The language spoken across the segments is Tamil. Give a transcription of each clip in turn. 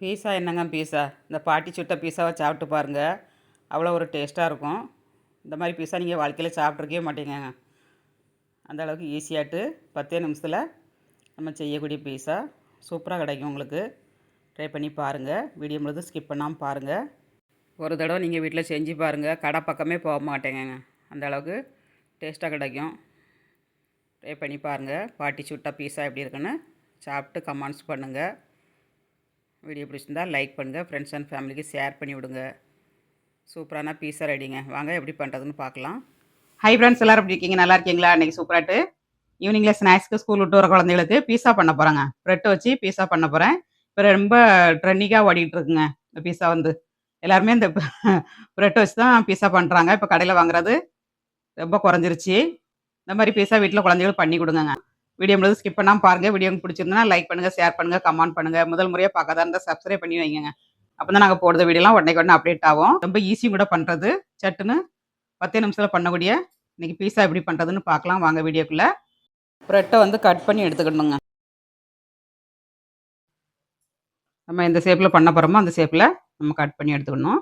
பீஸா என்னங்க பீஸா? இந்த பாட்டி சுட்ட பீஸாவை சாப்பிட்டு பாருங்கள் அவ்வளோ ஒரு டேஸ்ட்டாக இருக்கும். இந்த மாதிரி பீஸா நீங்கள் வாழ்க்கையில் சாப்பிட்ருக்கவே மாட்டீங்க அந்த அளவுக்கு ஈஸியாகிட்டு பத்தே நிமிஷத்தில் நம்ம செய்யக்கூடிய பீஸா. சூப்பராக கிடைக்கும் உங்களுக்கு. ட்ரை பண்ணி பாருங்கள் வீடியோ முழுதும் ஸ்கிப் பண்ணாமல் பாருங்கள் ஒரு தடவை நீங்கள் வீட்டில் செஞ்சு பாருங்கள் கடை பக்கமே போக மாட்டேங்க அந்த அளவுக்கு டேஸ்ட்டாக கிடைக்கும். ட்ரை பண்ணி பாருங்கள் பாட்டி சுட்டா பீஸா எப்படி இருக்குன்னு. சாப்பிட்டு கமெண்ட்ஸ் பண்ணுங்கள் வீடியோ பிடிச்சிருந்தா லைக் பண்ணுங்கள் ஃப்ரெண்ட்ஸ் அண்ட் ஃபேமிலிக்கு ஷேர் பண்ணி விடுங்க. சூப்பரான பீஸா ரெடிங்க வாங்க எப்படி பண்ணுறதுன்னு பார்க்கலாம். ஹை ஃப்ரெண்ட்ஸ் எல்லோரும் எப்படி இருக்கீங்க? நல்லா இருக்கீங்களா? இன்றைக்கி சூப்பராட்டு ஈவினிங்கில் ஸ்நாக்ஸ்க்கு ஸ்கூல் விட்டு வர குழந்தைகளுக்கு பீஸா பண்ண போகிறேங்க ப்ரெட் வச்சு பீஸா பண்ண போகிறேன் இப்போ ரொம்ப ட்ரெண்டிங்காக ஓடிட்டு இருக்குங்க இந்த பீஸா வந்து. எல்லாருமே இந்த ப்ரெட் வச்சு தான் பீஸா பண்ணுறாங்க இப்போ கடையில் வாங்குறது ரொம்ப குறைஞ்சிருச்சு. இந்த மாதிரி பீஸா வீட்டில் குழந்தைகள் பண்ணி கொடுங்கங்க. வீடியோ முழுது ஸ்கிப் பண்ணாமல் பாருங்கள் வீடியோ பிடிச்சிருந்தனா லைக் பண்ணுங்கள் ஷேர் பண்ணுங்கள் கமெண்ட் பண்ணுங்கள் முதல் முறையாக பார்க்காத இருந்தால் சப்ஸ்கிரைப் பண்ணி வைங்க அப்போ தான் நாங்கள் போடுற வீடியோலாம் உடனே உடனே அப்டேட் ஆகும். ரொம்ப ஈஸியும் கூட பண்ணுறது சட்டுன்னு பத்தே நிமிஷத்தில் பண்ணக்கூடிய இன்றைக்கி பீஸா எப்படி பண்ணுறதுன்னு பார்க்கலாம். வாங்க வீடியோக்குள்ளே. ப்ரெட்டை வந்து கட் பண்ணி எடுத்துக்கணுங்க. நம்ம எந்த ஷேப்பில் பண்ண போகிறோமோ அந்த ஷேப்பில் நம்ம கட் பண்ணி எடுத்துக்கணும்.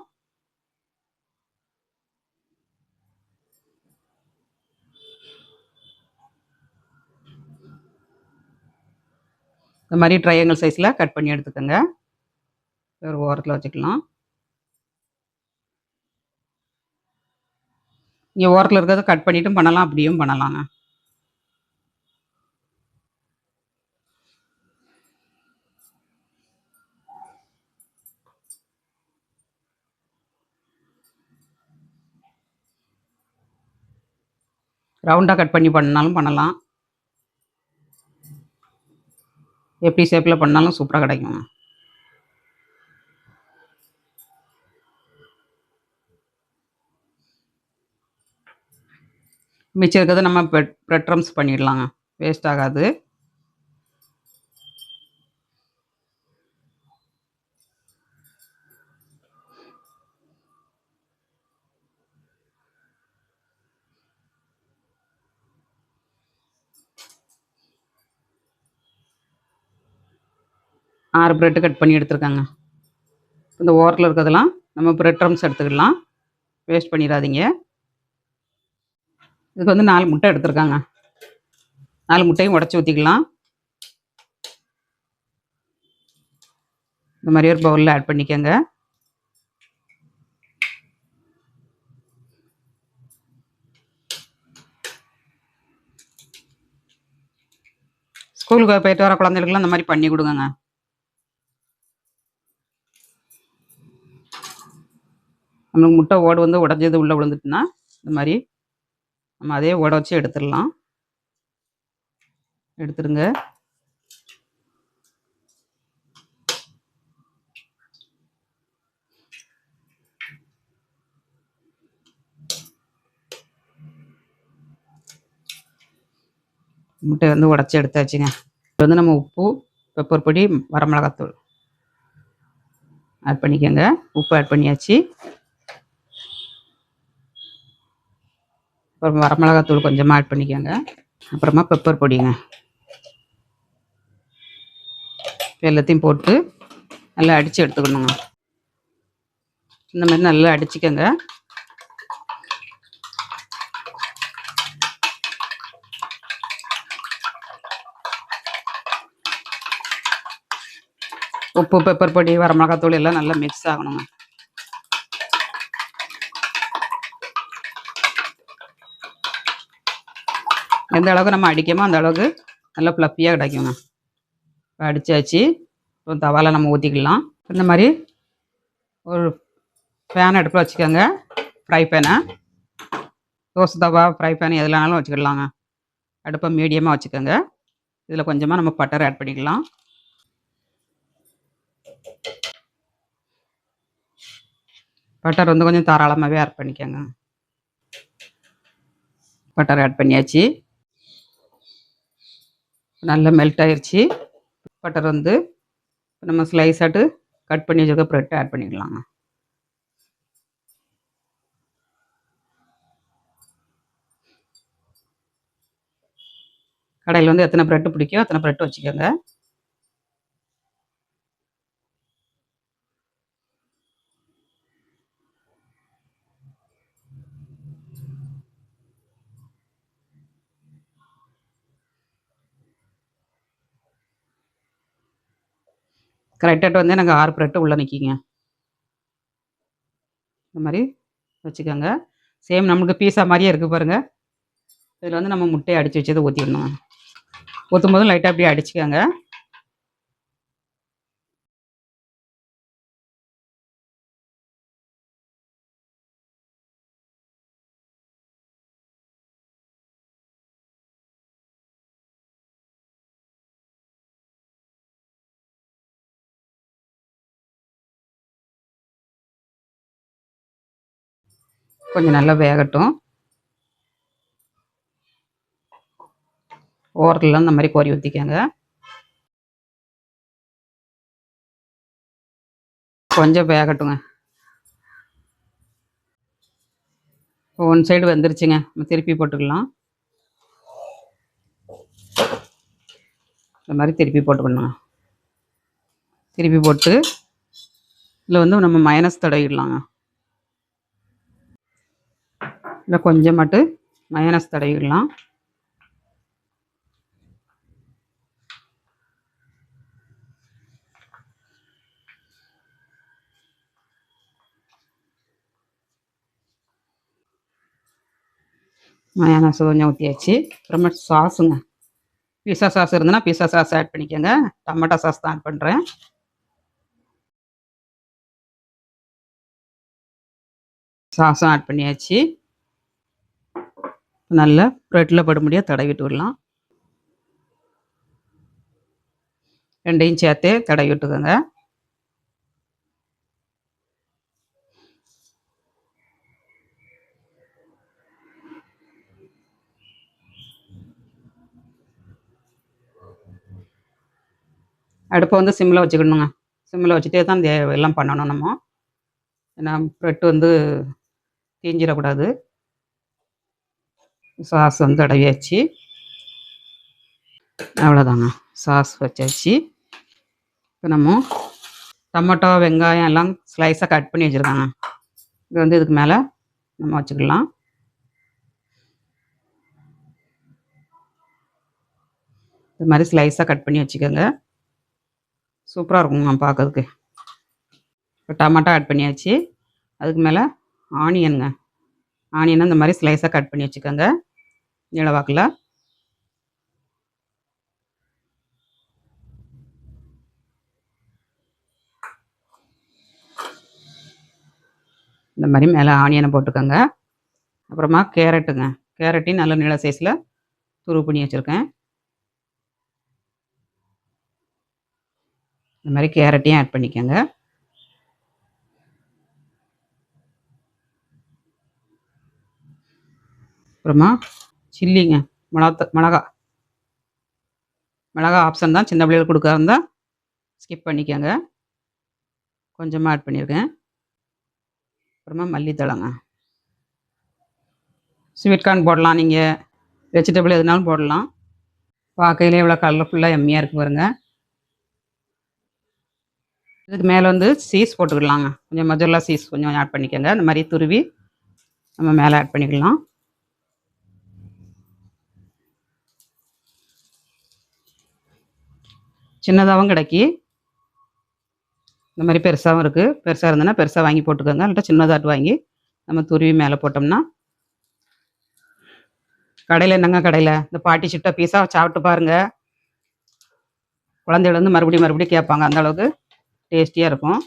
இந்த மாதிரி ட்ரையாங்கிள் சைஸில் கட் பண்ணி எடுத்துக்கோங்க. ஒரு ஓரத்தில் வச்சுக்கலாம். இங்கே ஓரத்தில் இருக்கிறத கட் பண்ணிட்டும் பண்ணலாம் அப்படியும் பண்ணலாங்க. ரவுண்டாக கட் பண்ணி பண்ணாலும் பண்ணலாம். எப்படி ஷேப்பில் பண்ணாலும் சூப்பராக கிடைக்கும். மிச்சம் இருக்கிறத நம்ம பெட் ப்ரெட் பண்ணிடலாங்க. வேஸ்ட் ஆகாது. ஆறு ப்ரெட்டு கட் பண்ணி எடுத்துருக்காங்க. இந்த ஓரத்தில் இருக்கிறதெல்லாம் நம்ம ப்ரெட் ட்ரம்ஸ் எடுத்துக்கலாம். வேஸ்ட் பண்ணிடாதீங்க. இதுக்கு வந்து நாலு முட்டை எடுத்துருக்காங்க. நாலு முட்டையும் உடச்சி ஊற்றிக்கலாம் இந்த மாதிரி ஒரு பவுலில் ஆட் பண்ணிக்கோங்க. ஸ்கூலுக்கு போயிட்டு வர குழந்தைகளுக்குலாம் இந்த மாதிரி பண்ணி கொடுங்கங்க. நம்மளுக்கு முட்டை ஓடு வந்து உடஞ்சது உள்ளே விழுந்துட்டுனா இந்த மாதிரி நம்ம அதே ஓட வச்சு எடுத்துடலாம். எடுத்துருங்க முட்டை வந்து உடச்சி எடுத்தாச்சுங்க. இப்போ வந்து நம்ம உப்பு பெப்பர் பொடி வரமிளகாத்தூள். ஆட் பண்ணிக்கோங்க. உப்பு ஆட் பண்ணியாச்சு. அப்புறம் வரமிளகாத்தூள் கொஞ்சமாக ஆட் பண்ணிக்கோங்க. அப்புறமா பெப்பர் பொடிங்க. எல்லாத்தையும் போட்டு நல்லா அடித்து எடுத்துக்கணுங்க. இந்த மாதிரி நல்லா அடிச்சுக்கோங்க. உப்பு பெப்பர் பொடி வரமிளகாத்தூள் எல்லாம் நல்லா மிக்ஸ் ஆகணுங்க. எந்த அளவுக்கு நம்ம அடிக்கமோ அந்த அளவுக்கு நல்லா ஃப்ளப்பியாக கிடைக்குங்க. அடித்தாச்சு இப்போ தவாவில் நம்ம ஊற்றிக்கலாம் இந்த மாதிரி ஒரு ஃபேன் அடுப்பில் வச்சுக்கோங்க. ஃப்ரை பேனை தோசை தவா ஃப்ரை பேன் எதுலனாலும் வச்சுக்கிடலாங்க அடுப்பை மீடியமாக வச்சுக்கோங்க. இதில் கொஞ்சமாக நம்ம பட்டர் ஆட் பண்ணிக்கலாம். பட்டர் வந்து கொஞ்சம் தாராளமாகவே ஆட் பண்ணிக்கோங்க. பட்டர் ஆட் பண்ணியாச்சு. நல்லா மெல்ட் ஆயிடுச்சு பட்டர் வந்து நம்ம ஸ்லைஸ் ஆட்டு கட் பண்ணி வச்சுருக்க ப்ரெட் ஆட் பண்ணிக்கலாங்க கடையில் வந்து எத்தனை ப்ரெட்டு பிடிக்கோ அத்தனை ப்ரெட்டு வச்சுக்கோங்க. கரெக்டாக வந்து எனக்கு ஆறு ப்ரெட்டு உள்ளே நிற்கிங்க இந்த மாதிரி வச்சுக்கோங்க. சேம் நம்மளுக்கு பீஸா மாதிரியே இருக்குது பாருங்கள் இதில் வந்து நம்ம முட்டையை அடித்து வச்சதை ஊற்றிடணும் ஊற்றும் போதும் லைட்டாக அப்படியே அடிச்சுக்கோங்க. கொஞ்சம் நல்லா வேகட்டும். ஓரத்துலலாம் இந்த மாதிரி கோரி ஊற்றிக்கோங்க கொஞ்சம் வேகட்டுங்க. ஒன் சைடு வந்துருச்சுங்க. நம்ம திருப்பி போட்டுக்கலாம். இந்த மாதிரி திருப்பி போட்டுக்கணுங்க திருப்பி போட்டு இதில் வந்து நம்ம மைனஸ் தடவிடலாங்க. இல்லை கொஞ்சம் மட்டும் மயனஸ் தடவிடலாம். மயானஸ் கொஞ்சம் ஊற்றியாச்சு அப்புறமா சாஸுங்க. பீஸா சாஸ் இருந்ததுன்னா பீஸா சாஸ் ஆட் பண்ணிக்கோங்க. டமாட்டோ சாஸ் தான் ஆட் பண்ணுறேன் சாஸும் ஆட் பண்ணியாச்சு. நல்லா ப்ரெட்டில் படும்படியாக தடவிட்டு விடலாம் ரெண்டையும் சேர்த்தே தடவி விட்டுக்கோங்க. அடுப்பை வந்து சிம்மில் வச்சுக்கணுங்க. சிம்மில் வச்சுட்டே தான் எல்லாம் பண்ணணும் நம்ம. ஏன்னா ப்ரெட் வந்து தீஞ்சிடக்கூடாது. சாஸ் வந்து அடவியாச்சு அவ்வளோதாங்க சாஸ் வச்சாச்சு. இப்போ நம்ம டொமேட்டோ வெங்காயம் எல்லாம் ஸ்லைஸாக கட் பண்ணி வச்சுருக்காங்க. இது வந்து இதுக்கு மேலே நம்ம வச்சுக்கலாம். இது மாதிரி ஸ்லைஸாக கட் பண்ணி வச்சுக்கோங்க. சூப்பராக இருக்குங்க பார்க்கறதுக்கு இப்போ டமாட்டோ ஆட் பண்ணியாச்சு. அதுக்கு மேலே ஆனியனுங்க ஆனியனை இந்த மாதிரி ஸ்லைஸாக கட் பண்ணி வச்சுக்கோங்க. நீளவாக்கில் இந்த மாதிரி மேலே ஆனியனை போட்டுக்கோங்க. அப்புறமா கேரட்டுங்க. கேரட்டையும் நல்ல நீள சைஸில் துருவு பண்ணி வச்சுருக்கேன். இந்த மாதிரி கேரட்டையும் ஆட் பண்ணிக்கோங்க. அப்புறமா சில்லிங்க. மிளகா மிளகா. மிளகா ஆப்ஷன் தான். சின்ன பிள்ளைகள் கொடுக்காருந்தால் ஸ்கிப் பண்ணிக்கோங்க. கொஞ்சமாக ஆட் பண்ணியிருக்கேன் அப்புறமா மல்லித்தழங்க. ஸ்வீட் கார்ன் போடலாம் நீங்கள் வெஜிடபிள் எதுனாலும் போடலாம். பார்க்கையிலே இவ்வளோ கலர்ஃபுல்லாக எம்மியாக இருக்குது பாருங்கள் இதுக்கு மேலே வந்து சீஸ் போட்டுக்கலாங்க. கொஞ்சம் மஜுரலா சீஸ் கொஞ்சம் ஆட் பண்ணிக்கோங்க. இந்த மாதிரி துருவி நம்ம மேலே ஆட் பண்ணிக்கலாம். சின்னதாகவும் கிடைக்கி. இந்த மாதிரி பெருசாகவும் இருக்குது பெருசாக இருந்ததுன்னா பெருசாக வாங்கி போட்டுக்கோங்க. இல்லைட்டா சின்னதாட்டு வாங்கி நம்ம துருவி மேலே போட்டோம்னா. கடையில் என்னங்க கடையில்? இந்த பாட்டி சிட்டை பீஸாக சாப்பிட்டு பாருங்கள் குழந்தைகள் வந்து மறுபடியும் மறுபடியும் கேட்பாங்க. அந்த அளவுக்கு டேஸ்டியாக இருக்கும்.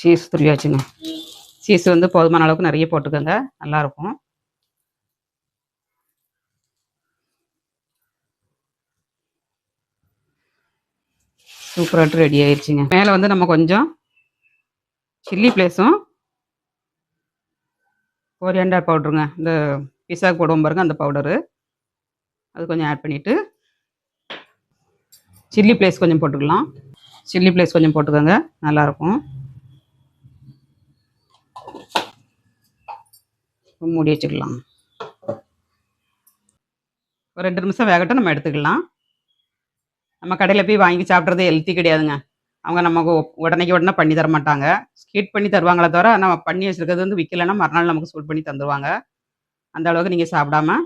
சீஸ் துருவியாச்சுங்க சீஸ் வந்து போதுமான அளவுக்கு நிறைய போட்டுக்கோங்க. நல்லாயிருக்கும். சூப்பராகிட்டு ரெடி ஆயிடுச்சுங்க மேலே வந்து நம்ம கொஞ்சம் சில்லி பிளேஸும் கோரியாண்டர் பவுடருங்க இந்த பிஸாக்கு போடுவோம் பாருங்க அந்த பவுடரு அது கொஞ்சம் ஆட் பண்ணிவிட்டு சில்லி பிளேஸ் கொஞ்சம் போட்டுக்கலாம். சில்லி பிளேஸ் கொஞ்சம் போட்டுக்கோங்க. நல்லாயிருக்கும். மூடி வச்சுக்கலாம். ஒரு ரெண்டு நிமிஷம் வேகட்டும் நம்ம எடுத்துக்கலாம். நம்ம கடையில் போய் வாங்கி சாப்பிட்றது ஹெல்த்தி கிடையாதுங்க. அவங்க நமக்கு உடனே உடனே பண்ணி தர மாட்டாங்க. ஸ்கீட் பண்ணி தருவாங்களே தவிர நம்ம பண்ணி வச்சுருக்கிறது வந்து விற்கலைன்னா மறுநாள் நமக்கு சூட் பண்ணி தந்துடுவாங்க அந்த அளவுக்கு நீங்கள் சாப்பிடாம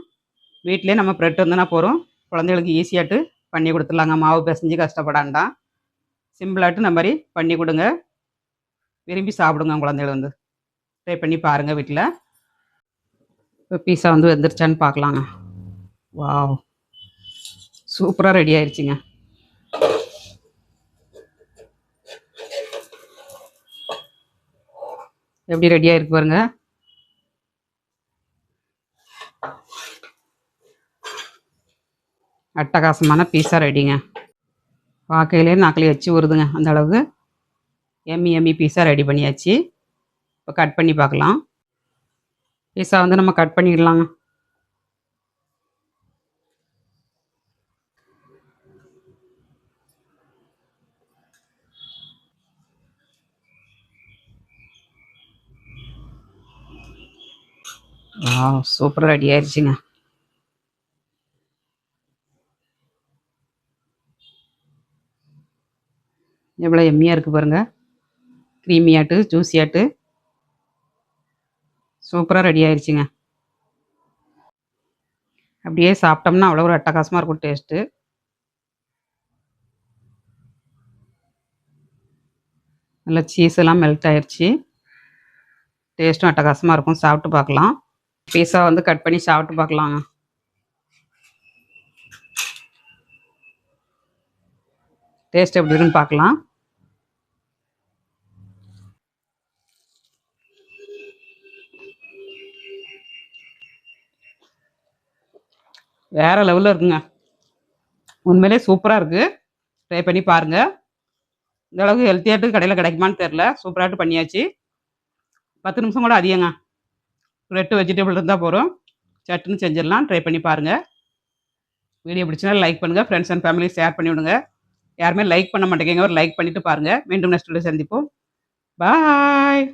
வீட்டிலே நம்ம ப்ரெட் வந்துன்னா போகிறோம் குழந்தைகளுக்கு ஈஸியாட்டு பண்ணி கொடுத்துடலாங்க. மாவு பிசைஞ்சு கஷ்டப்படாண்டாம் சிம்பிளாட்டு இந்த மாதிரி பண்ணி கொடுங்க. விரும்பி சாப்பிடுங்க குழந்தைகள் வந்து. ட்ரை பண்ணி பாருங்கள் வீட்டில் பீஸா வந்து வெந்துருச்சான்னு பார்க்கலாங்க. வாவ் சூப்பராக ரெடி ஆயிடுச்சுங்க எப்படி ரெடி ஆயிருக்கு பாருங்க. அட்டகாசமான பீஸா ரெடிங்க பார்க்கையிலே நாக்கிலே வச்சு வருதுங்க அந்த அளவுக்கு. எம்மி எம்மி பீஸா ரெடி பண்ணியாச்சு. இப்போ கட் பண்ணி பார்க்கலாம். பீஸா வந்து நம்ம கட் பண்ணிடலாங்க. ஆ சூப்பராக ரெடி ஆயிடுச்சுங்க. எவ்வளோ எம்மியாக இருக்குது பாருங்கள் க்ரீமியாட்டு ஜூஸியாட்டு சூப்பராக ரெடி ஆயிடுச்சுங்க அப்படியே சாப்பிட்டோம்னா அவ்வளோ ஒரு அட்டகாசமாக இருக்கும் டேஸ்ட்டு நல்லா சீஸ் எல்லாம் மெல்ட் ஆயிடுச்சு டேஸ்ட்டும் அட்டகாசமாக இருக்கும். சாப்பிட்டு பார்க்கலாம். பீஸா வந்து கட் பண்ணி சாப்பிட்டு பார்க்கலாங்க. டேஸ்ட் எப்படி இருக்குன்னு பார்க்கலாம். வேறு லெவலில் இருக்குங்க. உண்மையிலே சூப்பராக இருக்குது ட்ரை பண்ணி பாருங்கள் இந்த அளவுக்கு ஹெல்த்தியாட்டு கடையில் கிடைக்குமான்னு தெரில சூப்பராகிட்டு பண்ணியாச்சு. பத்து நிமிஷம் கூட அதிகங்க. ரெட்டு வெஜிடபிள் இருந்தால் போகிறோம் சட்டுன்னு செஞ்சிடலாம். ட்ரை பண்ணி பாருங்கள் வீடியோ பிடிச்சினா லைக் பண்ணுங்கள் ஃப்ரெண்ட்ஸ் அண்ட் ஃபேமிலி ஷேர் பண்ணி விடுங்க. யாருமே லைக் பண்ண மாட்டேங்க ஒரு லைக் பண்ணிவிட்டு பாருங்கள் மீண்டும் நெக்ஸ்ட் வீடியோ சந்திப்போம். பாய்